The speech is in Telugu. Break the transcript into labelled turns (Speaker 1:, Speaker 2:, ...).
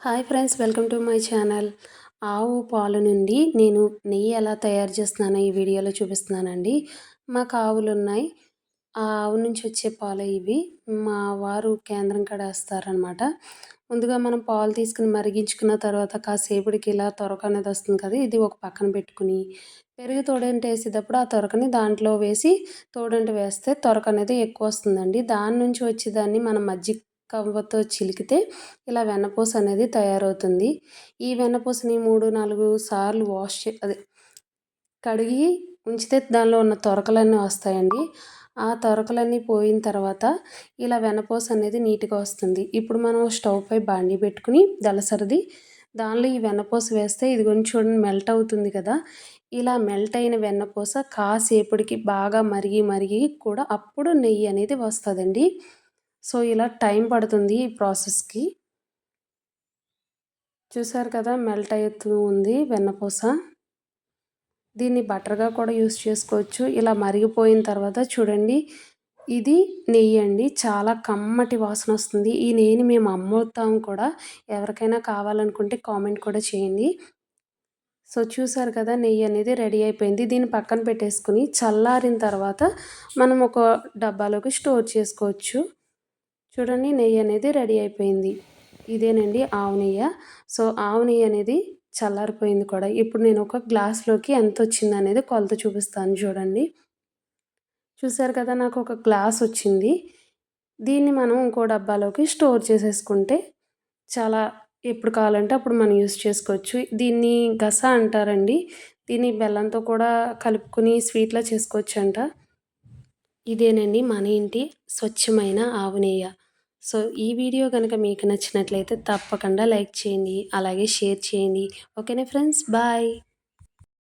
Speaker 1: Hi friends welcome to my channel. ఆవు పాలు నుండి నేను నెయ్యి ఎలా తయారు చేస్తున్నానో ఈ వీడియోలో చూపిస్తున్నానండి. మాకు ఆవులు ఉన్నాయి ఆ ఆవు నుంచి వచ్చే పాలు ఇవి. మా వారు కేంద్రం కాడ ముందుగా మనం పాలు తీసుకుని మరిగించుకున్న తర్వాత కాసేపటికి ఇలా తొరక అనేది వస్తుంది కదా ఇది ఒక పక్కన పెట్టుకుని పెరుగు తోడంట వేసేటప్పుడు ఆ తొరకని దాంట్లో వేసి తోడంట వేస్తే తొరక అనేది ఎక్కువ వస్తుందండి. దాని నుంచి వచ్చేదాన్ని మనం మజ్జిగ కవ్వతో చిలికితే ఇలా వెన్నపూస అనేది తయారవుతుంది. ఈ వెన్నపూసని మూడు నాలుగు సార్లు వాష్ చే అదే కడిగి ఉంచితే దానిలో ఉన్న తొరకలన్నీ వస్తాయండి. ఆ తొరకలన్నీ పోయిన తర్వాత ఇలా వెనపోస అనేది నీట్గా వస్తుంది. ఇప్పుడు మనం స్టవ్ పై బాండి పెట్టుకుని దలసరిది దానిలో ఈ వెన్నపూస వేస్తే ఇది కొంచెం చూడండి మెల్ట్ అవుతుంది కదా. ఇలా మెల్ట్ అయిన వెన్నపూస కాసేపటికి బాగా మరిగి మరిగి కూడా అప్పుడు నెయ్యి అనేది వస్తుందండి. సో ఇలా టైం పడుతుంది ఈ ప్రాసెస్కి. చూసారు కదా మెల్ట్ అవుతూ ఉంది వెన్నపూస. దీన్ని బటర్గా కూడా యూస్ చేసుకోవచ్చు. ఇలా మరిగిపోయిన తర్వాత చూడండి ఇది నెయ్యి అండి. చాలా కమ్మటి వాసన వస్తుంది. ఈ నెయ్యిని మేము అమ్ముతాం కూడా. ఎవరికైనా కావాలనుకుంటే కామెంట్ కూడా చేయండి. సో చూసారు కదా నెయ్యి అనేది రెడీ అయిపోయింది. దీన్ని పక్కన పెట్టేసుకుని చల్లారిన తర్వాత మనం ఒక డబ్బాలోకి స్టోర్ చేసుకోవచ్చు. చూడండి నెయ్యి అనేది రెడీ అయిపోయింది. ఇదేనండి ఆవు నెయ్యి. సో ఆవు నెయ్యి అనేది చల్లారిపోయింది కూడా. ఇప్పుడు నేను ఒక గ్లాస్లోకి ఎంత వచ్చింది అనేది కొలత చూపిస్తాను చూడండి. చూసారు కదా నాకు ఒక గ్లాస్ వచ్చింది. దీన్ని మనం ఇంకో డబ్బాలోకి స్టోర్ చేసేసుకుంటే చాలా ఎప్పుడు కావాలంటే అప్పుడు మనం యూస్ చేసుకోవచ్చు. దీన్ని గస అంటారండి. దీన్ని బెల్లంతో కూడా కలుపుకొని స్వీట్లా చేసుకోవచ్చు అంట ఇదేనండి మన ఇంటి స్వచ్ఛమైన ఆవు నెయ్యి. సో ఈ వీడియో కనుక మీకు నచ్చినట్లయితే తప్పకుండా లైక్ చేయండి అలాగే షేర్ చేయండి. ఓకేనా ఫ్రెండ్స్? బాయ్.